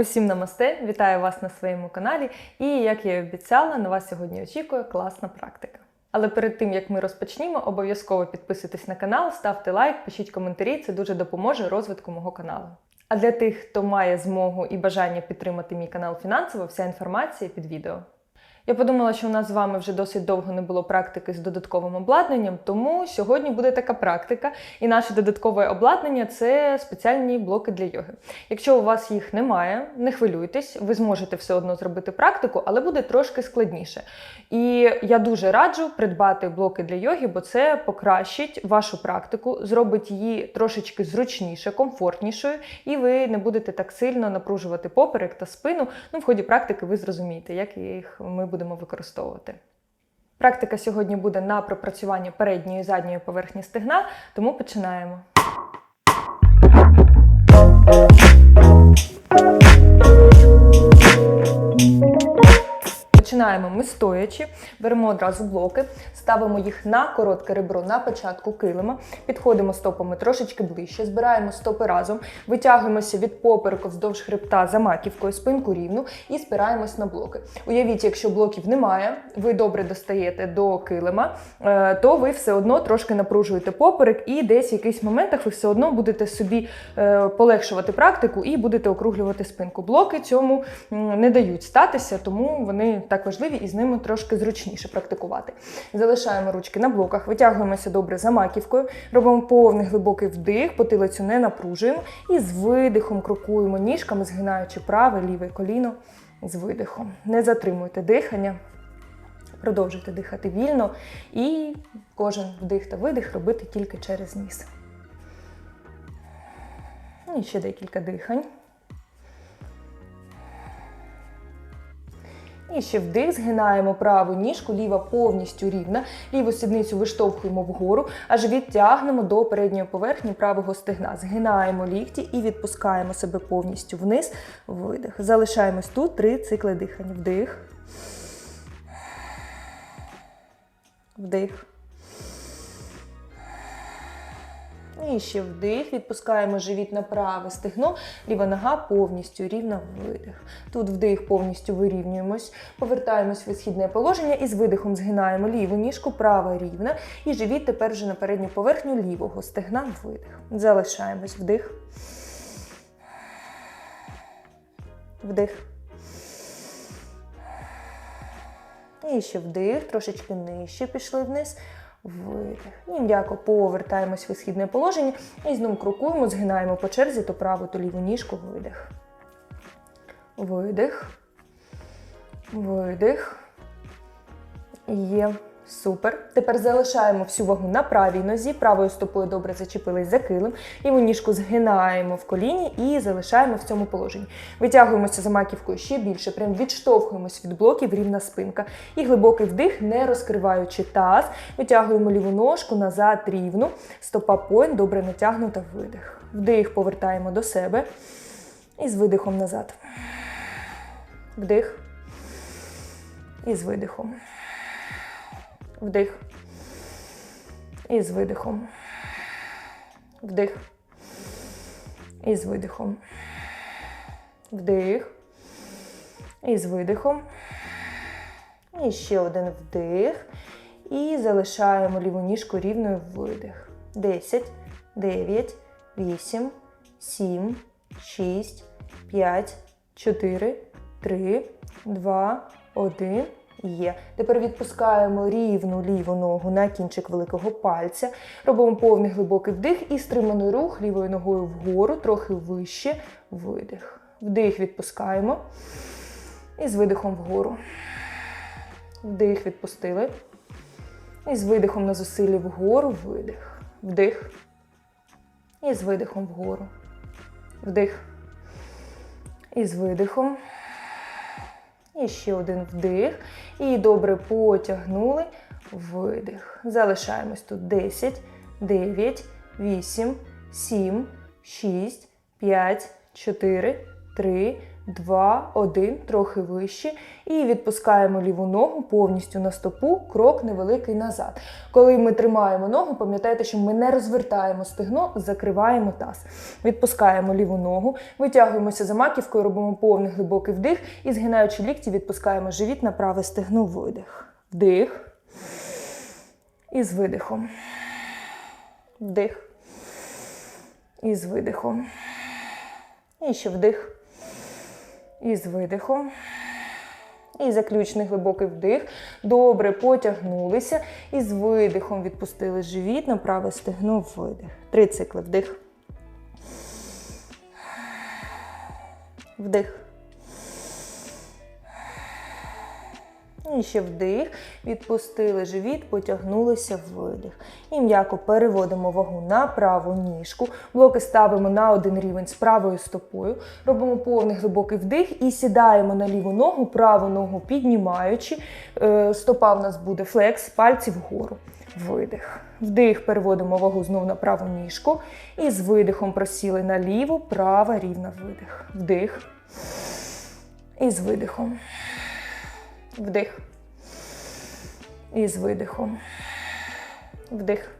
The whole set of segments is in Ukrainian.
Усім намасте! Вітаю вас на своєму каналі. І як я і обіцяла, на вас сьогодні очікує класна практика. Але перед тим як ми розпочнімо, обов'язково підписуйтесь на канал, ставте лайк, пишіть коментарі. Це дуже допоможе розвитку мого каналу. А для тих, хто має змогу і бажання підтримати мій канал фінансово, вся інформація під відео. Я подумала, що у нас з вами вже досить довго не було практики з додатковим обладнанням, тому сьогодні буде така практика. І наше додаткове обладнання це спеціальні блоки для йоги. Якщо у вас їх немає, не хвилюйтесь, ви зможете все одно зробити практику, але буде трошки складніше. І я дуже раджу придбати блоки для йоги, бо це покращить вашу практику, зробить її трошечки зручніше, комфортнішою, і ви не будете так сильно напружувати поперек та спину. Ну, в ході практики ви зрозумієте, як їх ми будемо використовувати. Практика сьогодні буде на пропрацювання передньої і задньої поверхні стегна, тому починаємо. Починаємо ми стоячи, беремо одразу блоки, ставимо їх на коротке ребро на початку килима, підходимо стопами трошечки ближче, збираємо стопи разом, витягуємося від попереку вздовж хребта за маківкою, спинку рівну і спираємось на блоки. Уявіть, якщо блоків немає, ви добре достаєте до килима, е, то ви все одно трошки напружуєте поперек, і десь в якихось моментах ви все одно будете собі е, полегшувати практику і будете округлювати спинку. Блоки цьому не дають статися, тому вони так важливі і з ними трошки зручніше практикувати. Залишаємо ручки на блоках, витягуємося добре за маківкою, робимо повний глибокий вдих, потилицю не напружуємо і з видихом крокуємо ніжками, згинаючи праве, ліве коліно з видихом. Не затримуйте дихання. Продовжуйте дихати вільно і кожен вдих та видих робити тільки через ніс. І ще декілька дихань. І ще вдих, згинаємо праву ніжку, ліва повністю рівна, ліву сідницю виштовхуємо вгору, а живіт тягнемо до передньої поверхні правого стегна. Згинаємо лікті і відпускаємо себе повністю вниз. Видих. Залишаємось тут три цикли дихання. Вдих. Вдих. І ще вдих, відпускаємо живіт на праве стегно, ліва нога повністю рівна видих. Тут вдих повністю вирівнюємось, повертаємось в висхідне положення і з видихом згинаємо ліву ніжку, права рівна. І живіт тепер вже на передню поверхню лівого стегна видих. Залишаємось вдих. Вдих. І ще вдих, трошечки нижче пішли вниз. Видих. І м'яко повертаємось в висхідне положення і знову крокуємо, згинаємо по черзі то праву, то ліву ніжку. Видих. Видих. Видих. Є. Супер. Тепер залишаємо всю вагу на правій нозі, правою стопою добре зачепились за килим. Ліву ніжку згинаємо в коліні і залишаємо в цьому положенні. Витягуємося за маківкою ще більше, прям відштовхуємось від блоків, рівна спинка. І глибокий вдих, не розкриваючи таз. Витягуємо ліву ножку назад рівну. Стопа поін, добре натягнута, видих. Вдих повертаємо до себе. І з видихом назад. Вдих. І з видихом. Вдих. І з видихом. Вдих. І з видихом. Вдих. І з видихом. І ще один вдих. І залишаємо ліву ніжку рівною видих. 10, 9, 8, 7, 6, 5, 4, 3, 2, 1. Є. Тепер відпускаємо рівну ліву ногу на кінчик великого пальця. Робимо повний глибокий вдих і стриманий рух лівою ногою вгору, трохи вище. Видих. Вдих відпускаємо. І з видихом вгору. Вдих відпустили. І з видихом на зусиллі вгору. Видих. Вдих. І з видихом вгору. Вдих. І з видихом. І ще один вдих. І добре потягнули. Видих. Залишаємось тут 10, 9, 8, 7, 6, 5, 4, 3, два, один, трохи вище. І відпускаємо ліву ногу повністю на стопу, крок невеликий назад. Коли ми тримаємо ногу, пам'ятайте, що ми не розвертаємо стегно, закриваємо таз. Відпускаємо ліву ногу, витягуємося за маківкою, робимо повний глибокий вдих і, згинаючи лікті, відпускаємо живіт на праве стегно, видих. Вдих. І з видихом. Вдих. І з видихом. І ще вдих. І з видихом. І заключний глибокий вдих. Добре, потягнулися. І з видихом відпустили живіт на праве стегно, видих. Три цикли. Вдих. Вдих. І ще вдих, відпустили живіт, потягнулися видих. І м'яко переводимо вагу на праву ніжку. Блоки ставимо на один рівень з правою стопою. Робимо повний глибокий вдих і сідаємо на ліву ногу, праву ногу піднімаючи. Е, стопа в нас буде флекс, пальці вгору. Видих. Вдих, переводимо вагу знову на праву ніжку. І з видихом просіли на ліву, права, рівна видих. Вдих. І з видихом. Вдих. І з видихом. Вдих.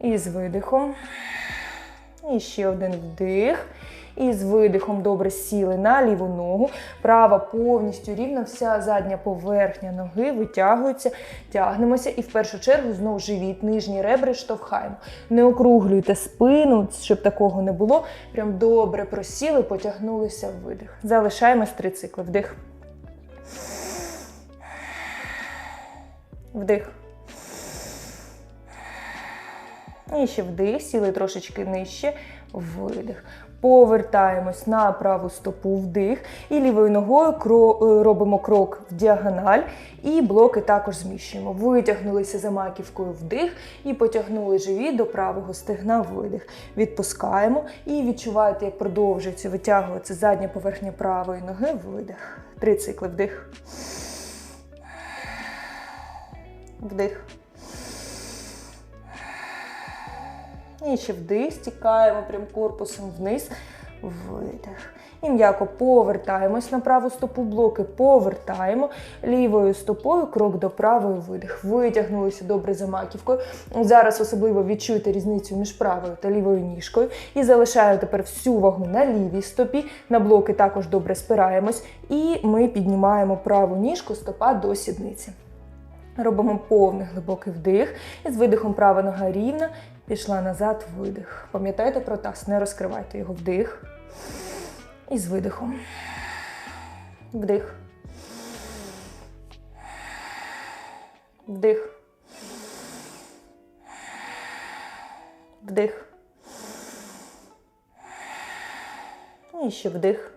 І з видихом. І ще один вдих. І з видихом добре сіли на ліву ногу. Права повністю рівна, вся задня поверхня ноги витягується, тягнемося. І в першу чергу знову живіт, нижні ребри штовхаємо. Не округлюйте спину, щоб такого не було. Прям добре просіли, потягнулися в видих. Залишаємось три цикли. Вдих. Вдих. І ще вдих, сіли трошечки нижче, видих. Повертаємось на праву стопу вдих. І лівою ногою робимо крок в діагональ. І блоки також зміщуємо. Витягнулися за маківкою вдих і потягнули живіт до правого стегна видих. Відпускаємо і відчуваєте, як продовжується витягуватися задня поверхня правої ноги, видих. Три цикли вдих. Вдих. Ще вдих, стікаємо прям корпусом вниз, видих. І м'яко повертаємось на праву стопу, блоки повертаємо лівою стопою, крок до правої видих. Витягнулися добре за маківкою. Зараз особливо відчуйте різницю між правою та лівою ніжкою. І залишаю тепер всю вагу на лівій стопі. На блоки також добре спираємось. І ми піднімаємо праву ніжку, стопа до сідниці. Робимо повний глибокий вдих. І з видихом права нога рівна. Пішла назад, видих. Пам'ятайте про таз, не розкривайте його вдих. І з видихом. Вдих. Вдих. Вдих. І ще вдих.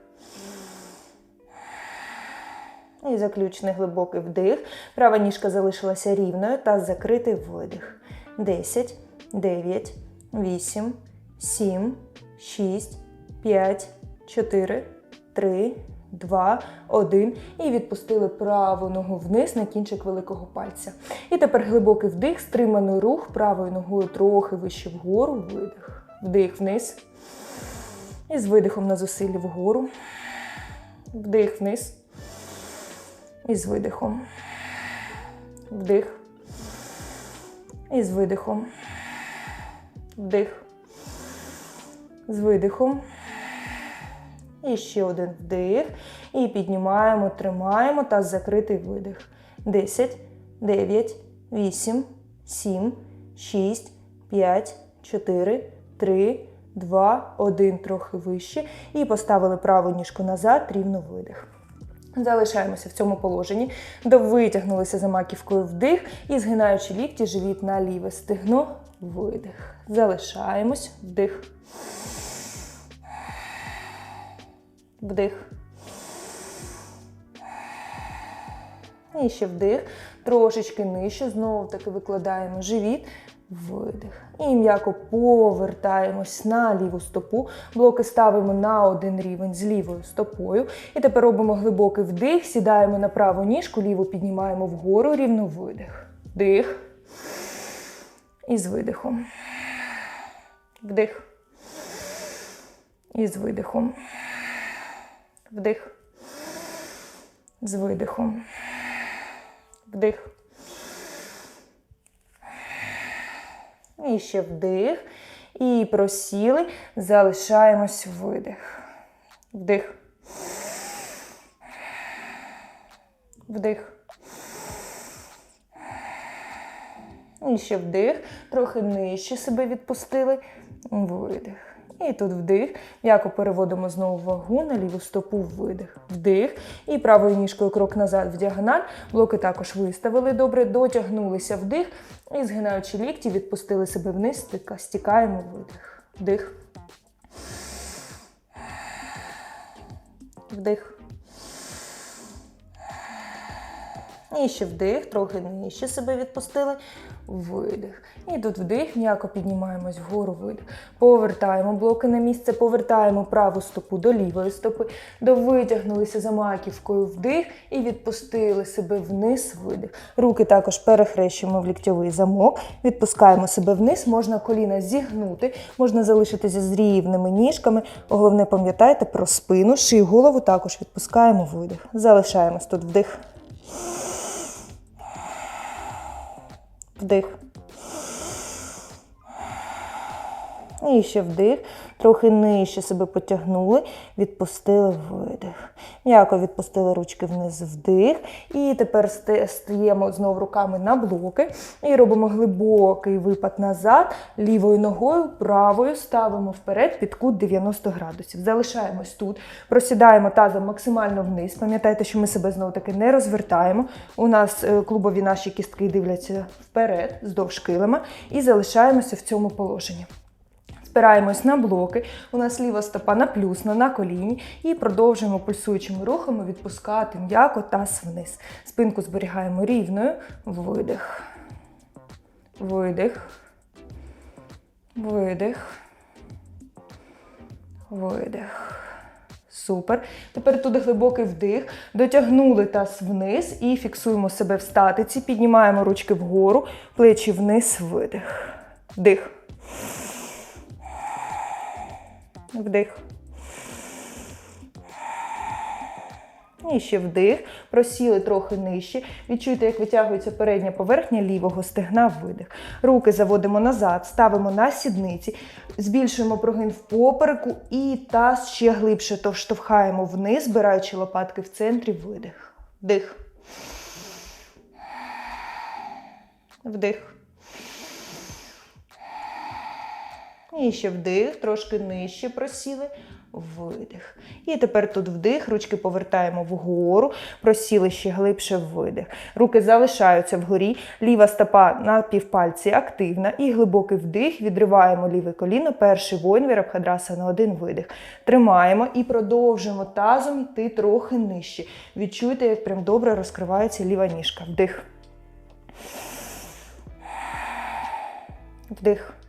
І заключний глибокий вдих. Права ніжка залишилася рівною та закритий видих. 10, 9, 8, 7, 6, 5, 4, 3, 2, 1. І відпустили праву ногу вниз на кінчик великого пальця. І тепер глибокий вдих, стриманий рух правою ногою трохи вище вгору. Видих. Вдих вниз. І з видихом на зусиллі вгору. Вдих вниз. І з видихом. Вдих. І з видихом. Вдих. З видихом. І ще один вдих. І піднімаємо, тримаємо та закритий видих. 10, 9, 8, 7, 6, 5, 4, 3, 2, 1. Трохи вище. І поставили праву ніжку назад, рівно видих. Залишаємося в цьому положенні, довитягнулися за маківкою вдих і згинаючи лікті, живіт на ліве стегно, видих. Залишаємось, вдих. Вдих. І ще вдих. Трошечки нижче. Знову таки викладаємо живіт. Видих. І м'яко повертаємось на ліву стопу. Блоки ставимо на один рівень з лівою стопою. І тепер робимо глибокий вдих, сідаємо на праву ніжку, ліву піднімаємо вгору, рівно видих. Вдих. І з видихом. Вдих. І з видихом. Вдих. З видихом. Вдих. І ще вдих. І просіли. Залишаємось видих. Вдих. Вдих. І ще вдих. Трохи нижче себе відпустили. Видих. І тут вдих. М'яко переводимо знову вагу на ліву стопу видих. Вдих. І правою ніжкою крок назад в діагональ. Блоки також виставили добре, дотягнулися вдих. І згинаючи лікті, відпустили себе вниз, стікаємо видих. Вдих. Вдих. І ще вдих, трохи нижче себе відпустили. Видих. І тут вдих, м'яко піднімаємось вгору, видих. Повертаємо блоки на місце, повертаємо праву стопу до лівої стопи, довитягнулися за маківкою вдих і відпустили себе вниз, видих. Руки також перехрещуємо в ліктьовий замок, відпускаємо себе вниз, можна коліна зігнути, можна залишитися з рівними ніжками. Головне, пам'ятайте про спину, шию, голову також відпускаємо видих. Залишаємось тут вдих. Вдих. І ще вдих. Трохи нижче себе потягнули, відпустили видих. М'яко відпустили ручки вниз вдих. І тепер стаємо знову руками на блоки. І робимо глибокий випад назад. Лівою ногою, правою ставимо вперед під кут 90 градусів. Залишаємось тут. Просідаємо тазом максимально вниз. Пам'ятайте, що ми себе знову таки не розвертаємо. У нас е, клубові наші кістки дивляться вперед, здовж килима. І залишаємося в цьому положенні. Спираємось на блоки. У нас ліва стопа на наплюсна на коліні і продовжуємо пульсуючими рухами відпускати м'яко таз вниз. Спинку зберігаємо рівною. Видих. Видих. Видих. Видих. Супер. Тепер туди глибокий вдих. Дотягнули таз вниз і фіксуємо себе в статиці. Піднімаємо ручки вгору, плечі вниз, видих. Вдих. Вдих. І ще вдих. Просіли трохи нижче. Відчуйте, як витягується передня поверхня лівого стегна, видих. Руки заводимо назад, ставимо на сідниці, збільшуємо прогин в попереку і таз ще глибше то штовхаємо вниз, збираючи лопатки в центрі, видих. Вдих. Вдих. І ще вдих, трошки нижче просіли. Видих. І тепер тут вдих, ручки повертаємо вгору, просіли ще глибше видих. Руки залишаються вгорі, ліва стопа на півпальці активна. І глибокий вдих, відриваємо ліве коліно, перший воїн Вірабхадраса на один видих. Тримаємо і продовжуємо тазом йти трохи нижче. Відчуйте, як прям добре розкривається ліва ніжка. Вдих. Вдих.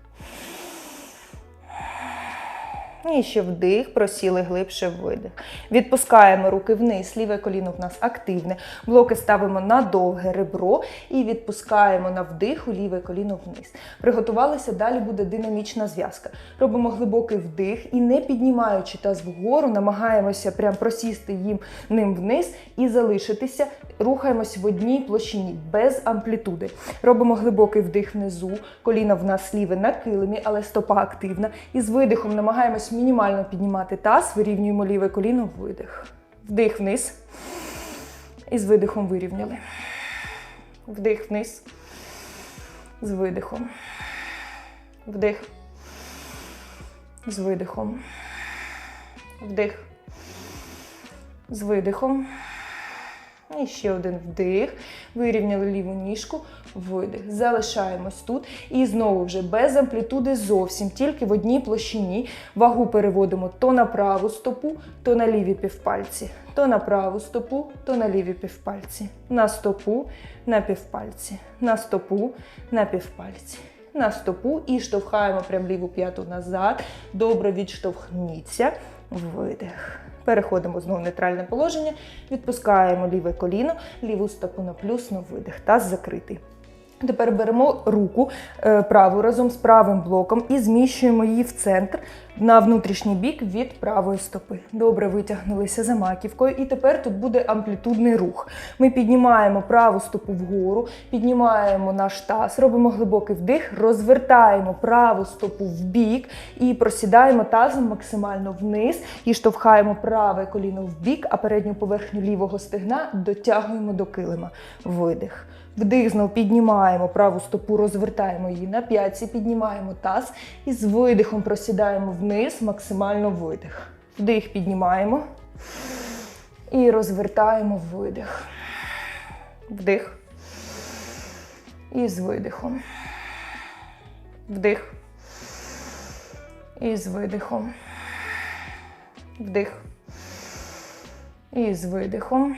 І ще вдих, просіли глибше видих. Відпускаємо руки вниз, ліве коліно в нас активне. Блоки ставимо на довге ребро і відпускаємо на вдих у ліве коліно вниз. Приготувалися, далі буде динамічна зв'язка. Робимо глибокий вдих і не піднімаючи таз вгору, намагаємося прям просісти їм ним вниз і залишитися. Рухаємось в одній площині, без амплітуди. Робимо глибокий вдих внизу, коліна в нас ліве на килимі, але стопа активна. І з видихом намагаємось мінімально піднімати таз, вирівнюємо ліве коліно, видих. Вдих вниз. І з видихом вирівняли. Вдих вниз. З видихом. Вдих. З видихом. Вдих. З видихом. І ще один вдих. Вирівняли ліву ніжку, видих. Залишаємось тут. І знову вже без амплітуди зовсім, тільки в одній площині. Вагу переводимо то на праву стопу, то на ліві півпальці. То на праву стопу, то на ліві півпальці. На стопу, на півпальці. На стопу, на півпальці. На стопу і штовхаємо прям ліву п'яту назад. Добре відштовхніться. Видих. Переходимо знову в нейтральне положення, відпускаємо ліве коліно, ліву стопу на плюс, на видих. Таз закритий. Тепер беремо руку е, праву разом з правим блоком і зміщуємо її в центр на внутрішній бік від правої стопи. Добре витягнулися за маківкою, і тепер тут буде амплітудний рух. Ми піднімаємо праву стопу вгору, піднімаємо наш таз, робимо глибокий вдих, розвертаємо праву стопу в бік і просідаємо тазом максимально вниз і штовхаємо праве коліно в бік, а передню поверхню лівого стегна дотягуємо до килима. Видих. Вдих знов піднімаємо праву стопу, розвертаємо її на п'ятці, піднімаємо таз і з видихом просідаємо вниз, максимально видих. Вдих піднімаємо і розвертаємо видих. Вдих. І з видихом. Вдих. І з видихом. Вдих. І з видихом.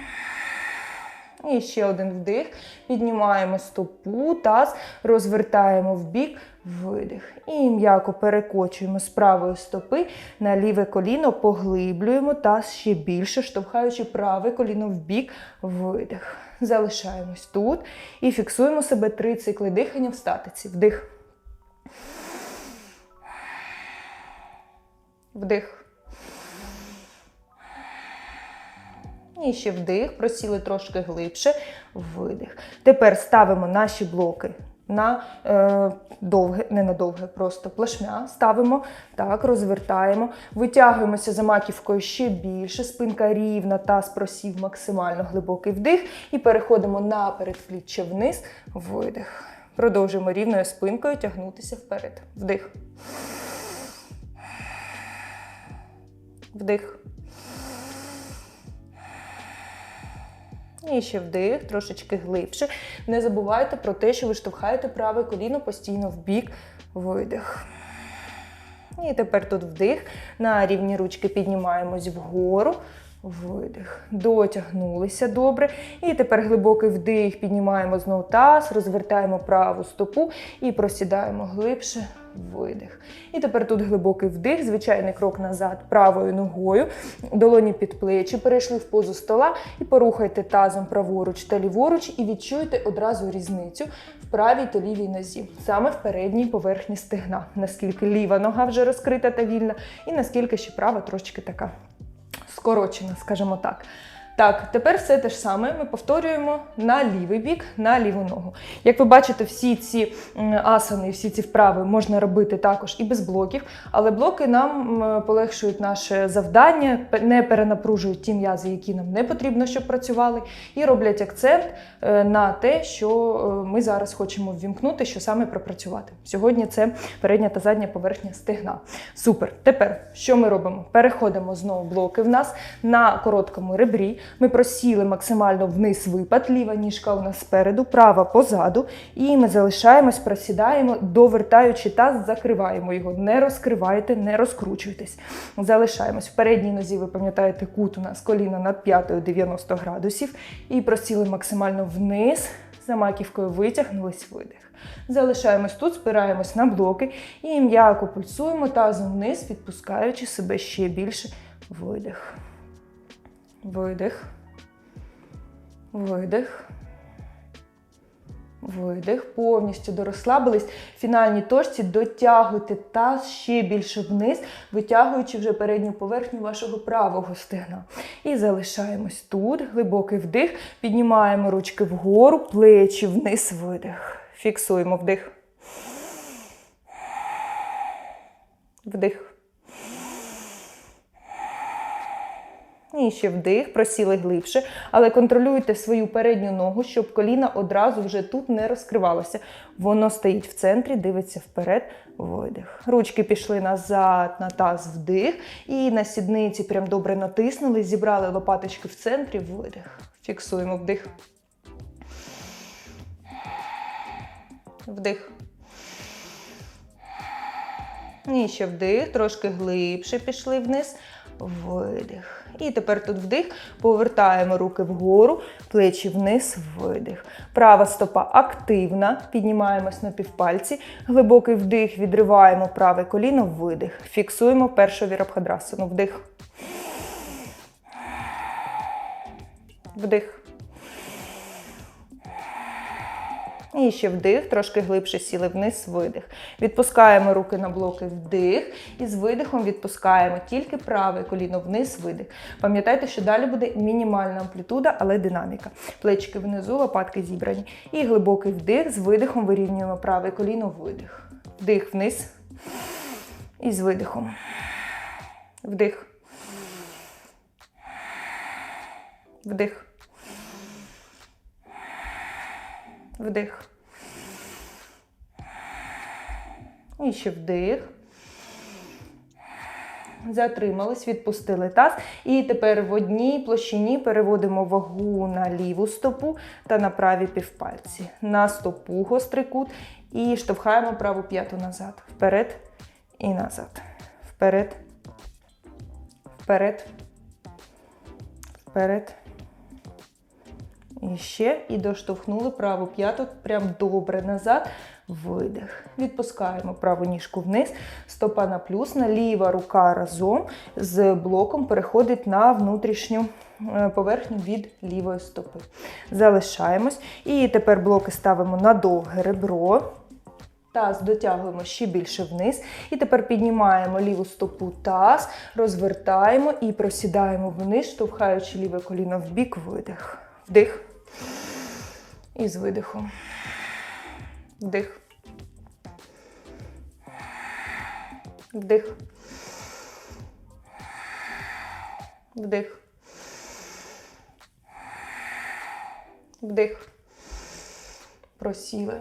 І ще один вдих. Піднімаємо стопу, таз, розвертаємо в бік, видих. І м'яко перекочуємо з правої стопи на ліве коліно, поглиблюємо таз ще більше, штовхаючи праве коліно в бік, видих. Залишаємось тут і фіксуємо себе три цикли дихання в статиці. Вдих. Вдих. І ще вдих, просіли трошки глибше, видих. Тепер ставимо наші блоки на е, довге, не на довге, просто плашмя. Ставимо, так, розвертаємо, витягуємося за маківкою ще більше, спинка рівна, таз просів максимально глибокий вдих. І переходимо на передпліччя вниз, видих. Продовжуємо рівною спинкою тягнутися вперед. Вдих. Вдих. Ще вдих, трошечки глибше. Не забувайте про те, що ви штовхаєте праве коліно постійно в бік, видих. І тепер тут вдих. На рівні ручки піднімаємось вгору. Видих. Дотягнулися добре. І тепер глибокий вдих, піднімаємо знову таз, розвертаємо праву стопу і просідаємо глибше. Видих. І тепер тут глибокий вдих, звичайний крок назад правою ногою, долоні під плечі, перейшли в позу стола і порухайте тазом праворуч та ліворуч, і відчуєте одразу різницю в правій та лівій нозі, саме в передній поверхні стегна. Наскільки ліва нога вже розкрита та вільна, і наскільки ще права трошки така скорочена, скажімо так. Так, тепер все те ж саме ми повторюємо на лівий бік, на ліву ногу. Як ви бачите, всі ці асани, всі ці вправи можна робити також і без блоків, але блоки нам полегшують наше завдання, не перенапружують ті м'язи, які нам не потрібно, щоб працювали, і роблять акцент е, на те, що е, ми зараз хочемо ввімкнути, що саме пропрацювати. Сьогодні це передня та задня поверхня стегна. Супер. Тепер що ми робимо? Переходимо знову блоки в нас на короткому ребрі. Ми просіли максимально вниз випад, ліва ніжка у нас спереду, права позаду. І ми залишаємось, просідаємо, довертаючи таз, закриваємо його. Не розкривайте, не розкручуйтесь. Залишаємось. В передній нозі, ви пам'ятаєте, кут у нас коліна над п'ятою 90 градусів. І просіли максимально вниз. За маківкою витягнулись видих. Залишаємось тут, спираємось на блоки і м'яко пульсуємо тазом вниз, відпускаючи себе ще більше видих. Видих. Видих. Видих. Повністю дорозслабились. В фінальній точці дотягуйте таз ще більше вниз, витягуючи вже передню поверхню вашого правого стегна. І залишаємось тут. Глибокий вдих. Піднімаємо ручки вгору, плечі вниз, видих. Фіксуємо вдих. Вдих. І вдих, просіли глибше, але контролюйте свою передню ногу, щоб коліна одразу вже тут не розкривалося. Воно стоїть в центрі, дивиться вперед, видих. Ручки пішли назад, на таз, вдих. І на сідниці прям добре натиснули, зібрали лопаточки в центрі, видих. Фіксуємо вдих. Вдих. І вдих, трошки глибше пішли вниз. Видих. І тепер тут вдих. Повертаємо руки вгору, плечі вниз, видих. Права стопа активна. Піднімаємось на півпальці. Глибокий вдих, відриваємо праве коліно, видих. Фіксуємо першу вірабхадрасану. Вдих. Вдих. І ще вдих, трошки глибше сіли вниз, видих. Відпускаємо руки на блоки, вдих. І з видихом відпускаємо тільки праве коліно вниз, видих. Пам'ятайте, що далі буде мінімальна амплітуда, але динаміка. Плечики внизу, лопатки зібрані. І глибокий вдих. З видихом вирівнюємо праве коліно, видих. Вдих вниз. І з видихом. Вдих. Вдих. Вдих. І ще вдих. Затримались, відпустили таз. І тепер в одній площині переводимо вагу на ліву стопу та на праві півпальці. На стопу гострий кут. І штовхаємо праву п'яту назад. Вперед і назад. Вперед. Вперед. Вперед. І ще. І доштовхнули праву п'яту прям добре назад. Видих. Відпускаємо праву ніжку вниз, стопа на плюс, ліва рука разом з блоком переходить на внутрішню е, поверхню від лівої стопи. Залишаємось. І тепер блоки ставимо на довге ребро. Таз дотягуємо ще більше вниз. І тепер піднімаємо ліву стопу таз, розвертаємо і просідаємо вниз, штовхаючи ліве коліно в бік, видих. Вдих. І з видихом. Вдих. Вдих. Вдих. Вдих. Просіли.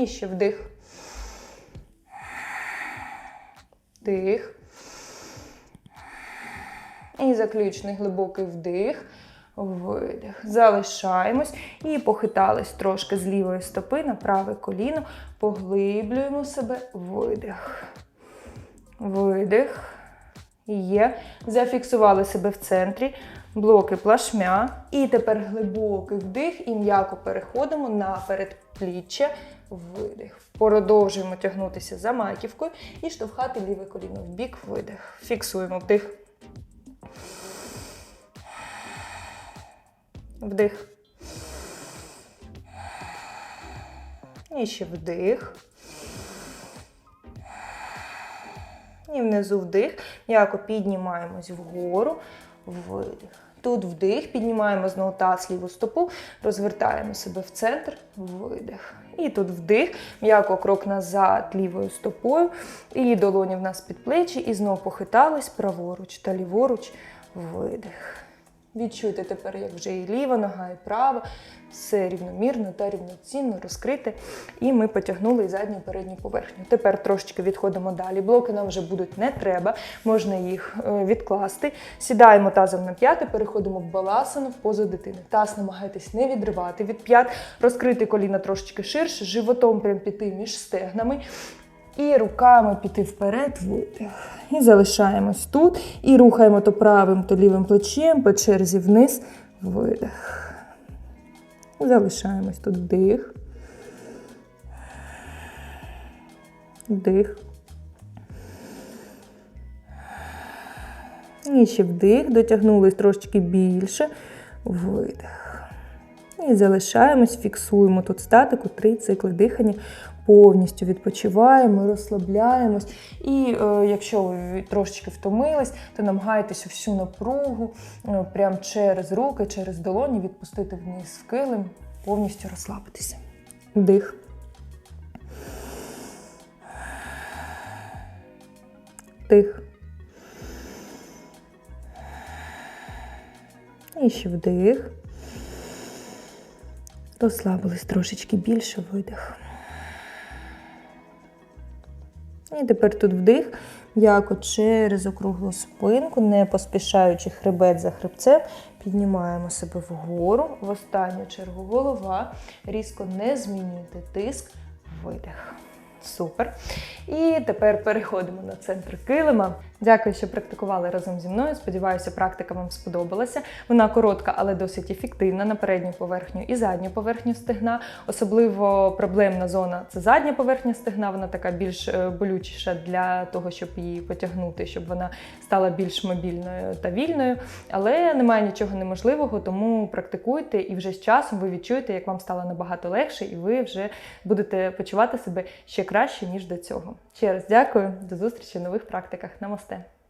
І ще вдих. Вдих. І заключний глибокий вдих. Видих. Залишаємось і похитались трошки з лівої стопи на праве коліно. Поглиблюємо себе. Видих. Видих. Є. Зафіксували себе в центрі. Блоки плашмя. І тепер глибокий вдих і м'яко переходимо на передпліччя. Видих. Продовжуємо тягнутися за маківкою і штовхати ліве коліно в бік. Видих. Фіксуємо вдих. Вдих. І ще вдих. І внизу вдих. М'яко піднімаємось вгору. Видих. Тут вдих, піднімаємо знову таз ліву стопу, розвертаємо себе в центр, видих. І тут вдих, м'яко крок назад лівою стопою. І долоні в нас під плечі. І знову похитались праворуч та ліворуч, видих. Відчуйте тепер, як вже і ліва нога, і права. Все рівномірно та рівноцінно розкрите. І ми потягнули задню і передню поверхню. Тепер трошечки відходимо далі. Блоки нам вже будуть не треба, можна їх е, відкласти. Сідаємо тазом на п'яти, переходимо в баласану, в позу дитини. Таз намагайтесь не відривати від п'ят, розкрити коліна трошечки ширше, животом прям піти між стегнами. І руками піти вперед, видих. І залишаємось тут. І рухаємо то правим, то лівим плечем, по черзі вниз, видих. Залишаємось тут вдих. Вдих. І ще вдих, дотягнулись трошечки більше. Видих. І залишаємось, фіксуємо тут статику, три цикли дихання повністю відпочиваємо, розслабляємось. І е, якщо ви трошечки втомились, то намагайтеся всю напругу е, прямо через руки, через долоні відпустити вниз в килим, повністю розслабитися. Вдих. Вдих. І ще вдих. Розслабились трошечки більше, видих. І тепер тут вдих, м'яко через округлу спинку, не поспішаючи хребет за хребцем, піднімаємо себе вгору. В останню чергу голова. Різко не змінюйте тиск, видих. Супер. І тепер переходимо на центр килима. Дякую, що практикували разом зі мною. Сподіваюся, практика вам сподобалася. Вона коротка, але досить ефективна на передню поверхню і задню поверхню стегна. Особливо проблемна зона це задня поверхня стегна. Вона така більш е, болючіша для того, щоб її потягнути, щоб вона стала більш мобільною та вільною. Але немає нічого неможливого, тому практикуйте і вже з часом ви відчуєте, як вам стало набагато легше, і ви вже будете почувати себе ще краще ніж до цього. Ще раз дякую, до зустрічі в нових практиках. Намасте! podcast.